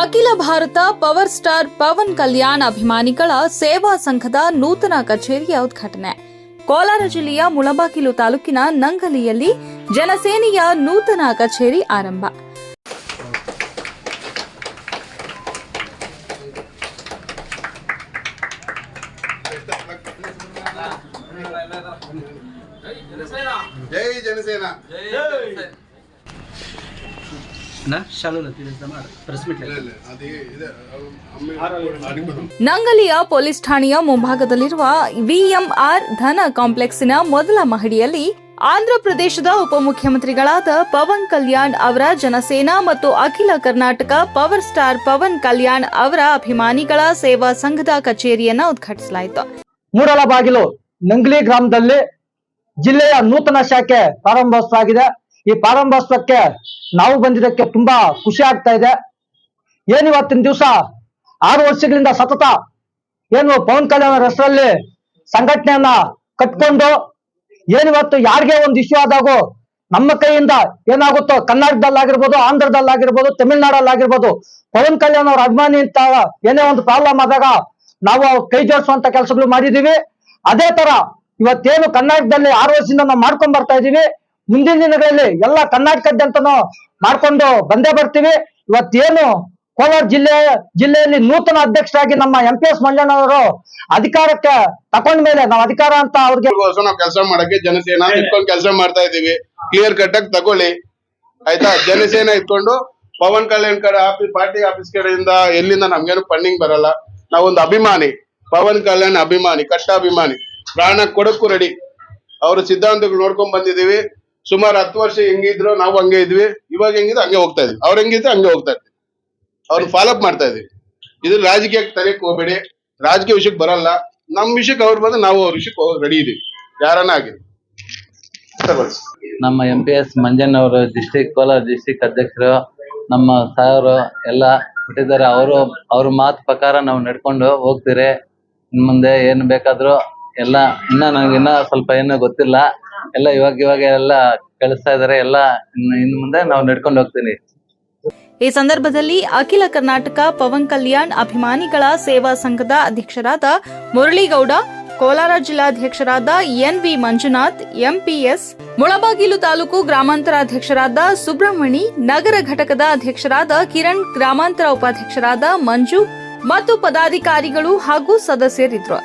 ಅಖಿಲ ಭಾರತ power star Pavan Kalyan ಅಭಿಮಾನಿಗಳ ಸೇವಾ ಸಂಘದ ನೂತನ ಕಚೇರಿಯ ಉದ್ಘಾಟನೆ. ಕೋಲಾರ ಜಿಲ್ಲೆಯ ಮುಳಬಾಗಿಲು ತಾಲೂಕಿನ ನಂಗಲಿಯಲ್ಲಿ ಜನಸೇನೆಯ ನೂತನ ಕಚೇರಿ ಆರಂಭ. ಜೈ ಜನಸೇನಾ. ನಂಗಲಿಯ ಪೊಲೀಸ್ ಠಾಣೆಯ ಮುಂಭಾಗದಲ್ಲಿರುವ ವಿಎಂಆರ್ ಧನ ಕಾಂಪ್ಲೆಕ್ಸಿನ ಮೊದಲ ಮಹಡಿಯಲ್ಲಿ ಆಂಧ್ರಪ್ರದೇಶದ ಉಪಮುಖ್ಯಮಂತ್ರಿಗಳಾದ ಪವನ್ ಕಲ್ಯಾಣ್ ಅವರ ಜನಸೇನಾ ಮತ್ತು ಅಖಿಲ ಕರ್ನಾಟಕ ಪವರ್ ಸ್ಟಾರ್ ಪವನ್ ಕಲ್ಯಾಣ್ ಅವರ ಅಭಿಮಾನಿಗಳ ಸೇವಾ ಸಂಘದ ಕಚೇರಿಯನ್ನ ಉದ್ಘಾಟಿಸಲಾಯಿತು. ಮೂಡಲ ಬಾಗಿಲು ನಂಗ್ಲಿ ಗ್ರಾಮದಲ್ಲಿ ಜಿಲ್ಲೆಯ ನೂತನ ಶಾಖೆ ಪ್ರಾರಂಭೋತ್ಸವ ಈ ಪ್ರಾರಂಭೋತ್ಸವಕ್ಕೆ ನಾವು ಬಂದಿದ್ದಕ್ಕೆ ತುಂಬಾ ಖುಷಿ ಆಗ್ತಾ ಇದೆ. ಏನ್ ಇವತ್ತಿನ ದಿವಸ? ಆರು ವರ್ಷಗಳಿಂದ ಸತತ ಏನು ಪವನ್ ಕಲ್ಯಾಣ್ ಅವರ ಹೆಸರಲ್ಲಿ ಸಂಘಟನೆಯನ್ನ ಕಟ್ಕೊಂಡು ಏನಿವತ್ತು ಯಾರಿಗೆ ಒಂದು ಇಶ್ಯೂ ಆದಾಗೂ ನಮ್ಮ ಕೈಯಿಂದ ಏನಾಗುತ್ತೋ ಕರ್ನಾಟಕದಲ್ಲಾಗಿರ್ಬೋದು, ಆಂಧ್ರದಲ್ಲಾಗಿರ್ಬೋದು, ತಮಿಳ್ನಾಡಲ್ಲಾಗಿರ್ಬೋದು, ಪವನ್ ಕಲ್ಯಾಣ್ ಅವ್ರ ಅಭಿಮಾನಿ ಅಂತ ಏನೇ ಒಂದು ಪ್ರಾಬ್ಲಮ್ ಆದಾಗ ನಾವು ಕೈ ಜೋಡಿಸುವಂತ ಕೆಲಸಗಳು ಮಾಡಿದೀವಿ. ಅದೇ ತರ ಇವತ್ತೇನು ಕರ್ನಾಟಕದಲ್ಲಿ ಆರು ವರ್ಷದಿಂದ ನಾವು ಮಾಡ್ಕೊಂಡ್ ಬರ್ತಾ ಇದೀವಿ. ಮುಂದಿನ ದಿನಗಳಲ್ಲಿ ಎಲ್ಲ ಕರ್ನಾಟಕದಂತನೂ ಮಾಡ್ಕೊಂಡು ಬಂದೇ ಬರ್ತೀವಿ. ಇವತ್ತೇನು ಕೋಲಾರ ಜಿಲ್ಲೆ, ಜಿಲ್ಲೆಯಲ್ಲಿ ನೂತನ ಅಧ್ಯಕ್ಷರಾಗಿ ನಮ್ಮ ಎಂ ಪಿ ಎಸ್ ಮಂಜಣ್ಣವರು ಅಧಿಕಾರಕ್ಕೆ ತಕೊಂಡ ಮೇಲೆ ನಾವು ಅಧಿಕಾರ ಅಂತ ಅವ್ರಿಗೆ ನಾವು ಕೆಲಸ ಮಾಡಕ್ಕೆ ಜನಸೇನಾ ಇಟ್ಕೊಂಡು ಕೆಲಸ ಮಾಡ್ತಾ ಇದೀವಿ ಕ್ಲಿಯರ್ ಕಟ್ ಆಗಿ ತಗೊಳ್ಳಿ. ಆಯ್ತಾ? ಜನಸೇನಾ ಇಟ್ಕೊಂಡು ಪವನ್ ಕಲ್ಯಾಣ್ ಕಡೆ ಆಫೀಸ್, ಪಾರ್ಟಿ ಆಫೀಸ್ ಕಡೆಯಿಂದ ಎಲ್ಲಿಂದ ನಮ್ಗೇನು ಫಂಡಿಂಗ್ ಬರಲ್ಲ. ನಾವೊಂದು ಅಭಿಮಾನಿ, ಪವನ್ ಕಲ್ಯಾಣ್ ಅಭಿಮಾನಿ, ಕಷ್ಟ ಅಭಿಮಾನಿ, ಪ್ರಾಣ ಕೊಡಕ್ಕೂ ರೆಡಿ ಅವ್ರ ಸಿದ್ಧಾಂತಗಳು ನೋಡ್ಕೊಂಡ್ ಬಂದಿದೀವಿ ಸುಮಾರು ಹತ್ತು ವರ್ಷ ಹೆಂಗಿದ್ರು ನಾವು ಹಂಗೆ ಇದ್ವಿ. ಇವಾಗ ಹೆಂಗಿದ್ರು ಹಂಗೆ ಹೋಗ್ತಾ ಇದೀವಿ. ಅವ್ರ ಹೆಂಗಿದ್ರು ಹಂಗೆ ಹೋಗ್ತಾ ಇದ್ವಿ. ಅವ್ರನ್ನ ಫಾಲೋ ಅಪ್ ಮಾಡ್ತಾ ಇದೀವಿ. ಇದು ರಾಜಕೀಯಕ್ಕೆ ತಲೆಗೆ ಹೋಗ್ಬೇಡಿ. ರಾಜಕೀಯ ವಿಷಯಕ್ಕೆ ಬರಲ್ಲ. ನಮ್ ವಿಷಯಕ್ಕೆ ಅವ್ರು ಬಂದ್ರೆ ನಾವು ಅವ್ರ ವಿಷಯಕ್ಕೆ ಹೋಗಿ ರೆಡಿ ಇದೀವಿ. ಯಾರನ್ನ ಆಗಿದ್ವಿ ನಮ್ಮ ಎಂ ಪಿ ಎಸ್ ಮಂಜನ್ ಅವರು ಡಿಸ್ಟಿಕ್ ಕೋಲಾರ ಡಿಸ್ಟಿಕ್ ಅಧ್ಯಕ್ಷರು ನಮ್ಮ ಸಾರು ಎಲ್ಲ ಕೊಟ್ಟಿದ್ದಾರೆ. ಅವರು ಅವ್ರ ಮಾತು ಪ್ರಕಾರ ನಾವು ನಡ್ಕೊಂಡು ಹೋಗ್ತೀರಿ. ಇನ್ ಮುಂದೆ ಏನು ಬೇಕಾದ್ರೂ ಎಲ್ಲ ಇನ್ನ ನನಗೆ ಇನ್ನ ಸ್ವಲ್ಪ ಏನೋ ಗೊತ್ತಿಲ್ಲ. ಎಲ್ಲ ಇವಾಗ ಇವಾಗ ಎಲ್ಲ ಕಳಿಸ್ತಾ ಇದಾರೆ, ಎಲ್ಲ ಇನ್ನು ಇನ್ ಮುಂದೆ ನಾವು ನಡ್ಕೊಂಡು ಹೋಗ್ತೀನಿ. ಈ ಸಂದರ್ಭದಲ್ಲಿ ಅಖಿಲ ಕರ್ನಾಟಕ ಪವನ್ ಕಲ್ಯಾಣ್ ಅಭಿಮಾನಿಗಳ ಸೇವಾ ಸಂಘದ ಅಧ್ಯಕ್ಷರಾದ ಮುರಳಿಗೌಡ, ಕೋಲಾರ ಜಿಲ್ಲಾಧ್ಯಕ್ಷರಾದ ಎನ್ವಿ ಮಂಜುನಾಥ್, ಎಂಪಿಎಸ್ ಮುಳಬಾಗಿಲು ತಾಲೂಕು ಗ್ರಾಮಾಂತರ ಅಧ್ಯಕ್ಷರಾದ ಸುಬ್ರಹ್ಮಣಿ, ನಗರ ಘಟಕದ ಅಧ್ಯಕ್ಷರಾದ ಕಿರಣ್, ಗ್ರಾಮಾಂತರ ಉಪಾಧ್ಯಕ್ಷರಾದ ಮಂಜು ಮತ್ತು ಪದಾಧಿಕಾರಿಗಳು ಹಾಗೂ ಸದಸ್ಯರಿದ್ದರು.